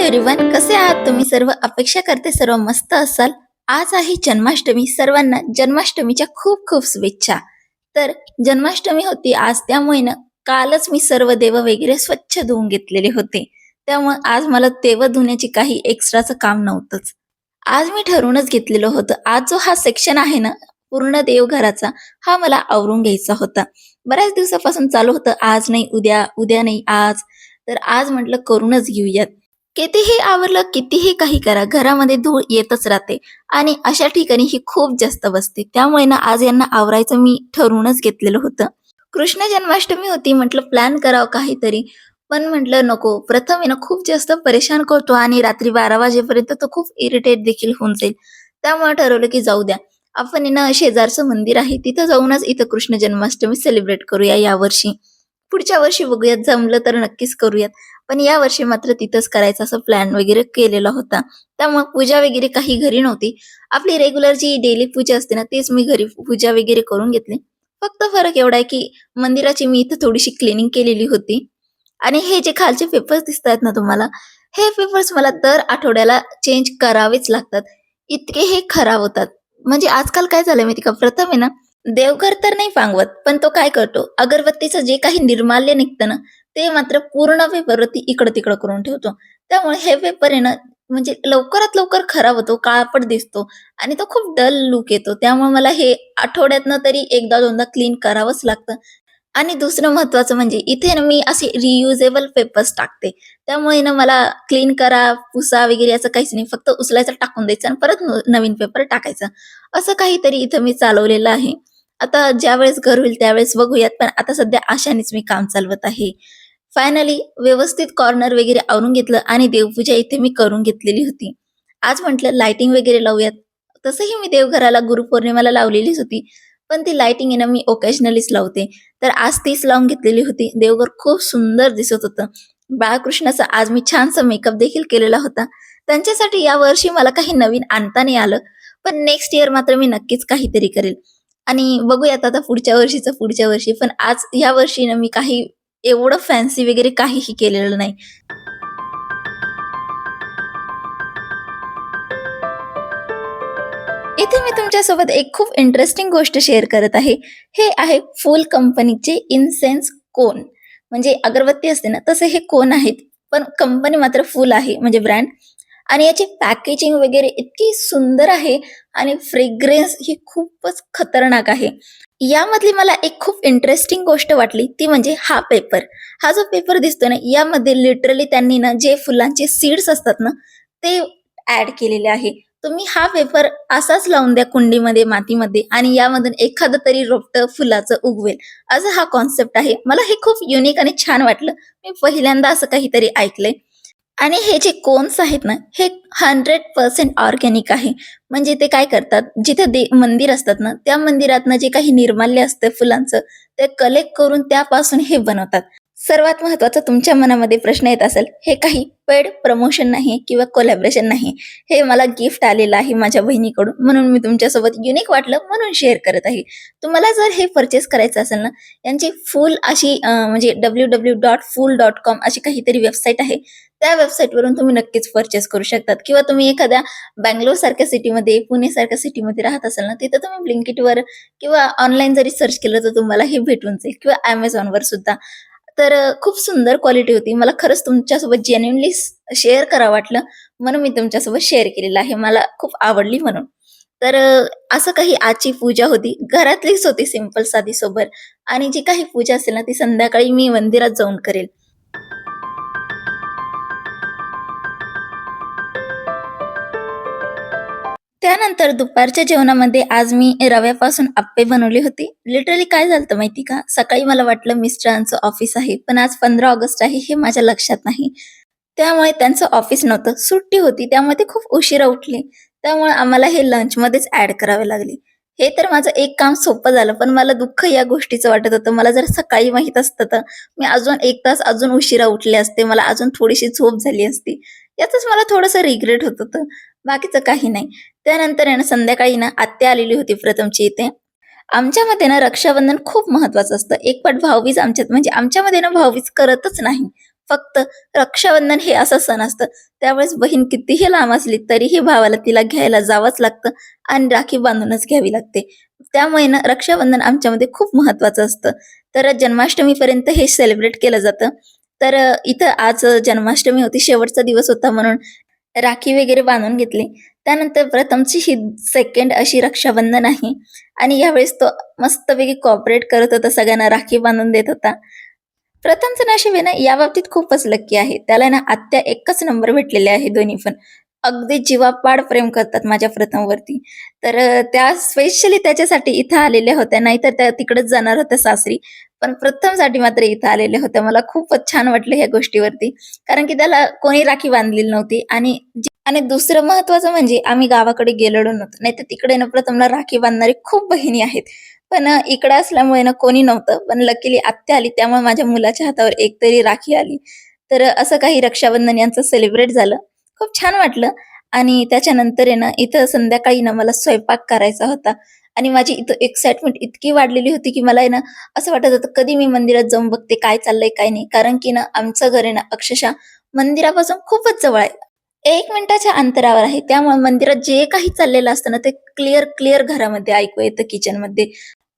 Everyone कसे आहात? तुम्ही सर्व अपेक्षा करते सर्व मस्त असाल. आज आहे जन्माष्टमी. सर्वांना जन्माष्टमीच्या खूप खूप शुभेच्छा. तर जन्माष्टमी होती. आज त्यामुळे ना कालच मी सर्व देव वगैरे स्वच्छ धुवून घेतलेले होते. त्यामुळे आज मला देव धुण्याची काही एक्स्ट्राचं काम नव्हतंच. आज मी ठरवूनच घेतलेलं होतं. आज जो हा सेक्शन आहे ना पूर्ण देवघराचा हा मला आवरून घ्यायचा होता. बऱ्याच दिवसापासून चालू होतं. आज नाही उद्या उद्या नाही आज. तर आज म्हटलं करूनच घेऊयात. कितीही आवरलं कितीही काही करा घरामध्ये धूळ येतच राहते. आणि अशा ठिकाणी ही खूप जास्त बसते. त्यामुळे ना आज यांना आवरायचं मी ठरवूनच घेतलेलं होतं. कृष्ण जन्माष्टमी होती म्हटलं प्लॅन करावं काहीतरी. पण म्हटलं नको. प्रथम आहे ना खूप जास्त परेशान करतो आणि रात्री बारा वाजेपर्यंत तो खूप इरिटेट देखील होऊन जाईल. त्यामुळे ठरवलं की जाऊ द्या. आपण ना शेजारचं मंदिर आहे तिथं जाऊनच इथं कृष्ण जन्माष्टमी सेलिब्रेट करूया यावर्षी. पुढच्या वर्षी बघूयात जमलं तर नक्कीच करूयात. पण या वर्षी मात्र तिथंच करायचं असं प्लॅन वगैरे केलेला होता. त्यामुळे पूजा वगैरे काही घरी नव्हती. आपली रेग्युलर जी डेली पूजा असते ना तीच मी घरी पूजा वगैरे करून घेतली. फक्त फरक एवढा आहे की मंदिराची मी इथं थोडीशी क्लिनिंग केलेली होती. आणि हे जे खालचे पेपर्स दिसत आहेत ना तुम्हाला हे पेपर्स मला दर आठवड्याला चेंज करावेच लागतात. इतके हे खराब होतात. म्हणजे आजकाल काय झालं माहिती का? प्रथम आहे ना देवघर तर नाही पांगवत पण तो काय करतो? अगरबत्तीचं जे काही निर्माल्य निघतं ना ते मात्र पूर्ण पेपरवरती इकडं तिकडं करून ठेवतो. त्यामुळे हे पेपर आहे ना म्हणजे लवकरात लवकर खराब होतो काळपट दिसतो आणि तो खूप डल लुक येतो. त्यामुळे मला हे आठवड्यातनं तरी एकदा दोनदा क्लीन करावंच लागतं. आणि दुसरं महत्वाचं म्हणजे इथे ना मी असे रियुजेबल पेपर्स टाकते. त्यामुळे ना मला क्लीन करा पुसा वगैरे असं काहीच नाही. फक्त उचलायचं टाकून द्यायचं आणि परत नवीन पेपर टाकायचं. असं काहीतरी इथं मी चालवलेलं आहे. आता ज्या वेळेस घर होईल त्यावेळेस बघूयात पण आता सध्या आशानेच मी काम चालवत आहे. फायनली व्यवस्थित कॉर्नर वगैरे आवरून घेतलं आणि देवपूजा इथे मी करून घेतलेली होती. आज म्हटलं लाइटिंग वगैरे लावूयात. तसंही मी देवघराला गुरुपौर्णिमेला लावलेलीच होती पण ती लाइटिंग आहे ना मी ओकेजनलीच लावते. तर आज तीच लावून घेतलेली होती. देवघर खूप सुंदर दिसत होतं. बाळकृष्णाचा आज मी छानसा मेकअप देखील केलेला होता. त्यांच्यासाठी या वर्षी मला काही नवीन आणता नाही आलं पण नेक्स्ट इयर मात्र मी नक्कीच काहीतरी करेल. आणि बघूयात आता पुढच्या वर्षीचं पुढच्या वर्षी. पण आज या वर्षी ना मी काही एवढं फॅन्सी वगैरे काहीही केलेलं नाही. इथे मी तुमच्यासोबत एक खूप इंटरेस्टिंग गोष्ट शेअर करत आहे. हे आहे फुल कंपनीचे इन्सेन्स कोन म्हणजे अगरबत्ती असते ना तसे हे कोन आहेत? पण कंपनी मात्र फुल आहे म्हणजे ब्रँड आणि याची पॅकेजिंग वगैरे इतकी सुंदर आहे आणि फ्रेग्रेन्स ही खूपच खतरनाक आहे. यामधली मला एक खूप इंटरेस्टिंग गोष्ट वाटली ती म्हणजे हा पेपर हा जो पेपर दिसतो ना यामध्ये लिटरली त्यांनी ना जे फुलांचे सीड्स असतात ना ते ऍड केलेले आहे. तुम्ही हा पेपर असाच लावून द्या कुंडीमध्ये मातीमध्ये आणि यामधून एखादं तरी रोपटं फुलाचं उगवेल. असं हा कॉन्सेप्ट आहे. मला हे खूप युनिक आणि छान वाटलं. मी पहिल्यांदा असं काहीतरी ऐकलंय. आणि हे जे कोन्स आहेत ना हे हंड्रेड पर्सेंट ऑर्गॅनिक आहे. म्हणजे ते काय करतात जिथे दे मंदिर असतात ना त्या मंदिरातनं जे काही निर्माल्य असतं फुलांचं ते कलेक्ट करून त्यापासून हे बनवतात. सर्वात महत्त्वाचा तुमच्या मनामध्ये प्रश्न येत असेल हे काही पेड प्रमोशन नाही किंवा कोलॅबरेशन नाही. हे मला गिफ्ट आलेलं आहे माझ्या बहिणीकडून. म्हणून मी तुमच्यासोबत युनिक वाटलं म्हणून शेअर करत आहे. तुम्हाला जर हे परचेस करायचं असेल ना यांची फुल अशी म्हणजे W W dot full dot com अशी काहीतरी वेबसाईट आहे. त्या वेबसाईटवरून तुम्ही नक्कीच परचेस करू शकतात. किंवा तुम्ही एखाद्या बँगलोर सारख्या सिटीमध्ये पुणे सारख्या सिटीमध्ये राहत असाल ना तिथं तुम्ही ब्लिंकिटवर किंवा ऑनलाईन जरी सर्च केलं तर तुम्हाला हे भेटून जाईल. किंवा अमेझॉनवर सुद्धा. तर खूप सुंदर क्वालिटी होती. मला खरंच तुमच्यासोबत जेन्युनली शेअर करा वाटलं. म्हणून मी तुमच्यासोबत शेअर केलेलं आहे. मला खूप आवडली म्हणून. तर असं काही आजची पूजा होती. घरातलीच होती सिंपल साधी सोबत. आणि जी काही पूजा असेल ना ती संध्याकाळी मी मंदिरात जाऊन करेल. त्यानंतर दुपारच्या जेवणामध्ये आज मी रव्यापासून आप्पे बनवले होते. लिटरली काय झालं माहिती का? सकाळी मला वाटलं मिस्टरांचं ऑफिस आहे पण आज पंधरा ऑगस्ट आहे हे माझ्या लक्षात नाही. त्यामुळे त्यांचं ऑफिस नव्हतं. सुट्टी होती त्यामुळे ते खूप उशिरा उठले. त्यामुळे आम्हाला हे लंचमध्येच ऍड करावे लागले. हे तर माझं एक काम सोपं झालं पण मला दुःख या गोष्टीचं वाटत होतं. मला जर सकाळी माहीत असतं तर. मी अजून एक तास अजून उशिरा उठले असते. मला अजून थोडीशी झोप झाली असती. यातच मला थोडंसं रिग्रेट होत होतं. बाकीचं काही नाही. त्यानंतर आहे ना संध्याकाळी ना आत्या आलेली होती प्रथमची इथे. आमच्यामध्ये ना रक्षाबंधन खूप महत्वाचं असतं. एक पट भाऊबीज आमच्यात म्हणजे आमच्यामध्ये ना भाऊबीज करतच नाही. फक्त रक्षाबंधन हे असं सण असतं. त्यावेळेस बहीण कितीही लांब असली तरीही भावाला तिला घ्यायला जावंच लागतं आणि राखी बांधूनच घ्यावी लागते. त्यामुळे ना रक्षाबंधन आमच्यामध्ये खूप महत्वाचं असतं. तर जन्माष्टमीपर्यंत हे सेलिब्रेट केलं जातं. तर इथं आज जन्माष्टमी होती शेवटचा दिवस होता म्हणून राखी वगैरे बांधून घेतली. त्यानंतर प्रथमची ही सेकंड अशी रक्षाबंधन आहे. आणि यावेळेस तो मस्तपैकी कॉपरेट करत होता सगळ्यांना राखी बांधून देत होता. प्रथमचं नशीब आहे ना या बाबतीत खूपच लक्की आहे. त्याला ना आत्या एकच नंबर भेटलेले आहे दोन्ही पण. अगदी जीवापाड प्रेम करतात माझ्या प्रथमवरती. तर त्या स्पेशली त्याच्यासाठी इथं आलेल्या होत्या. नाहीतर त्या तिकडेच जाणार होत्या सासरी. पण प्रथमसाठी मात्र इथं आलेल्या होत्या. मला खूपच छान वाटलं ह्या गोष्टीवरती. कारण की त्याला कोणी राखी बांधलेली नव्हती. आणि आणि दुसरं महत्वाचं म्हणजे आम्ही गावाकडे गेलेलो नव्हतो. नाहीतर तिकडे ना प्रथमला राखी बांधणारी खूप बहिणी आहेत. पण इकडे इकडं असल्यामुळे ना कोणी नव्हतं. पण लकीली आत्या आली. त्यामुळे माझ्या मुलाच्या हातावर एक तरी राखी आली. तर असं काही रक्षाबंधन यांचं सेलिब्रेट झालं. खूप छान वाटलं. आणि त्याच्यानंतर आहे ना इथं संध्याकाळी ना मला स्वयंपाक करायचा होता. आणि माझी इथं एक्साइटमेंट इतकी वाढलेली होती की मला आहे ना असं वाटत होतं कधी मी मंदिरात जाऊन बघते काय चाललंय काय नाही. कारण की ना आमचं घर आहे ना अक्षरशः मंदिरापासून खूपच जवळ आहे. एक मिनिटाच्या अंतरावर आहे. त्यामुळे मंदिरात जे काही चाललेलं असतं ना ते क्लिअर क्लिअर घरामध्ये ऐकू येतं किचनमध्ये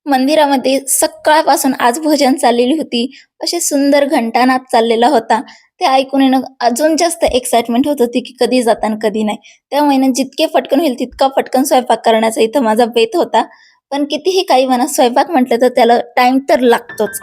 मंदिरामध्ये सकाळपासून आज भजन चाललेली होती. असे सुंदर घंटानाद चाललेला होता. ते ऐकून येणं अजून जास्त एक्साइटमेंट होत होती की कधी जाताना कधी नाही. त्या महिन्यात जितके फटकन होईल तितका फटकन स्वयंपाक करण्याचा इथं माझा बेत होता. पण कितीही काही म्हणा स्वयंपाक म्हटलं तर त्याला टाइम तर लागतोच.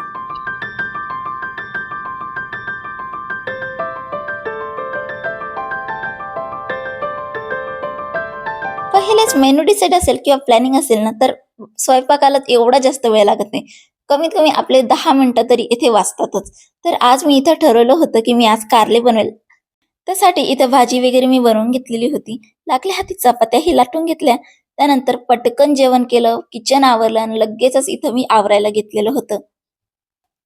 पहिलेच मेनू डिसाईड असेल किंवा प्लॅनिंग असेल ना तर स्वयंपाकाला एवढा जास्त वेळ लागत नाही. कमीत कमी आपले दहा मिनटं तरी इथे वाचतातच. तर आज मी इथं ठरवलं होतं की मी आज कारले बनवेल. त्यासाठी इथं भाजी वगैरे मी बनवून घेतलेली होती. लागल्या हाती चपात्याही लाटून घेतल्या. त्यानंतर पटकन जेवण केलं किचन आवरलं आणि लगेचच इथं मी आवरायला घेतलेलं होतं.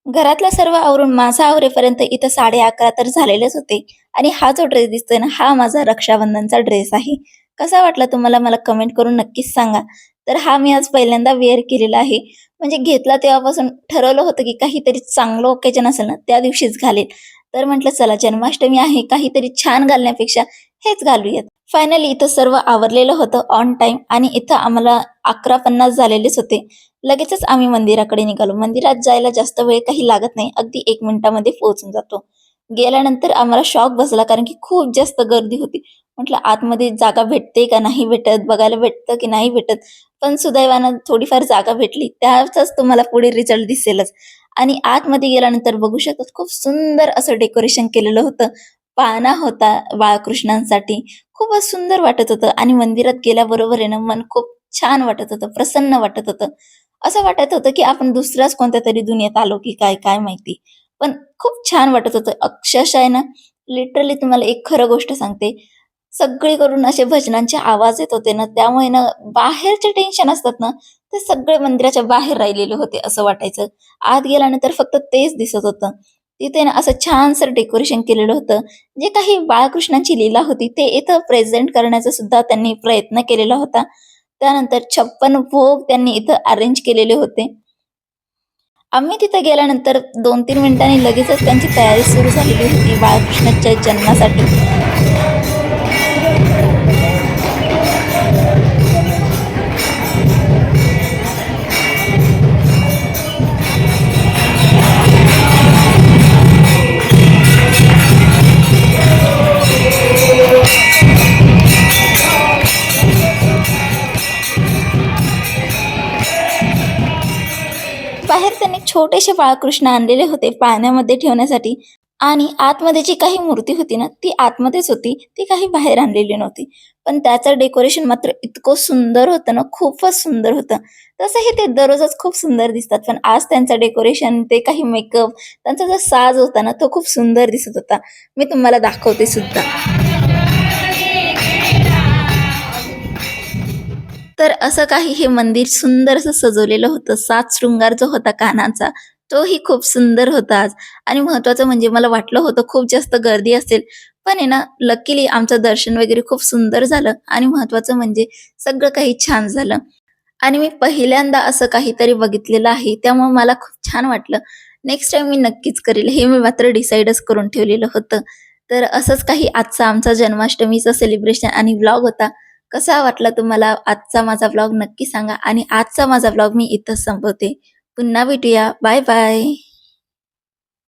घरातला सर्व आवरून माझा आवरेपर्यंत इथं साडे अकरा तर झालेलेच होते. आणि हा जो ड्रेस दिसतोय ना हा माझा रक्षाबंधनचा ड्रेस आहे. कसा वाटला तुम्हाला मला कमेंट करून नक्कीच सांगा. तर हा मी आज पहिल्यांदा वेअर केलेला आहे. म्हणजे घेतला तेव्हापासून ठरवलं होतं की काहीतरी चांगलं ओकेजन असेल ना त्या दिवशीच घालेल तर म्हटलं चला जन्माष्टमी आहे काहीतरी छान घालण्यापेक्षा हेच घालूयात. फायनली इथं सर्व आवरलेलं होतं ऑन टाइम आणि इथं आम्हाला अकरा पन्नास झालेलेच होते. लगेचच आम्ही मंदिराकडे निघालो. मंदिरात जायला जास्त वेळ काही लागत नाही. अगदी एक मिनिटामध्ये पोहोचून जातो. गेल्यानंतर आम्हाला शॉक बसला कारण की खूप जास्त गर्दी होती. म्हटलं आतमध्ये जागा भेटते का? नाही भेटत? बघायला भेटतं की नाही भेटत? पण सुदैवानं थोडीफार जागा भेटली. त्याचाच तुम्हाला पुढे रिझल्ट दिसेलच. आणि आतमध्ये गेल्यानंतर बघू शकतात खूप सुंदर असं डेकोरेशन केलेलं होतं. पाना होता बाळकृष्णांसाठी. खूपच सुंदर वाटत होतं. आणि मंदिरात गेल्याबरोबर आहे ना मन खूप छान वाटत होतं प्रसन्न वाटत होतं. असं वाटत होतं की आपण दुसऱ्याच कोणत्या तरी दुनियेत आलो की काय काय माहिती. पण खूप छान वाटत होतं. अक्षरशः आहे ना लिटरली तुम्हाला एक खरं गोष्ट सांगते. सगळीकडून असे भजनांचे आवाज येत होते ना त्यामुळे ना बाहेरचे टेन्शन असतात ना ते सगळे मंदिराच्या बाहेर राहिलेले होते असं वाटायचं. आत गेल्यानंतर फक्त तेच दिसत होतं. तिथे ना असं छानसर डेकोरेशन केलेलं होतं. जे काही बाळकृष्णाची लीला होती ते इथं प्रेझेंट करण्याचा सुद्धा त्यांनी प्रयत्न केलेला होता. त्यानंतर छप्पन भोग त्यांनी इथं अरेंज केलेले होते. आम्ही तिथे गेल्यानंतर दोन तीन मिनिटांनी लगेचच त्यांची तयारी सुरू झालेली होती बाळकृष्णाच्या जन्मासाठी. छोटेसे बाळकृष्ण आणलेले होते पाळण्यामध्ये ठेवण्यासाठी. आणि आतमध्ये जी काही मूर्ती होती ना ती आतमध्येच होती. ती काही बाहेर आणलेली नव्हती. पण त्याचं डेकोरेशन मात्र इतकं सुंदर होतं ना खूपच सुंदर होतं. तसंही ते दररोजच खूप सुंदर दिसतात. पण आज त्यांचं डेकोरेशन ते काही मेकअप त्यांचा जो साज होता ना तो खूप सुंदर दिसत होता. मी तुम्हाला दाखवते सुद्धा. असं काही हे मंदिर सुंदर असं सजवलेलं होतं. सात शृंगार जो होता कानाचा तोही खूप सुंदर होता आज. आणि महत्वाचं म्हणजे मला वाटलं होतं खूप जास्त गर्दी असेल पण आहे ना लकीली आमचं दर्शन वगैरे खूप सुंदर झालं आणि महत्वाचं म्हणजे सगळं काही छान झालं. आणि मी पहिल्यांदा असं काहीतरी बघितलेलं आहे त्यामुळे मला खूप छान वाटलं. नेक्स्ट टाइम मी नक्कीच करेल. हे मी मात्र डिसाईडच करून ठेवलेलं होतं. तर असंच काही आजचा आमचा जन्माष्टमीचं सेलिब्रेशन आणि व्लॉग होता. कसा वाटला तुम्हाला आजचा माझा ब्लॉग नक्की सांगा. आणि आजचा माझा ब्लॉग मी इथंच संपवते. पुन्हा भेटूया. Bye bye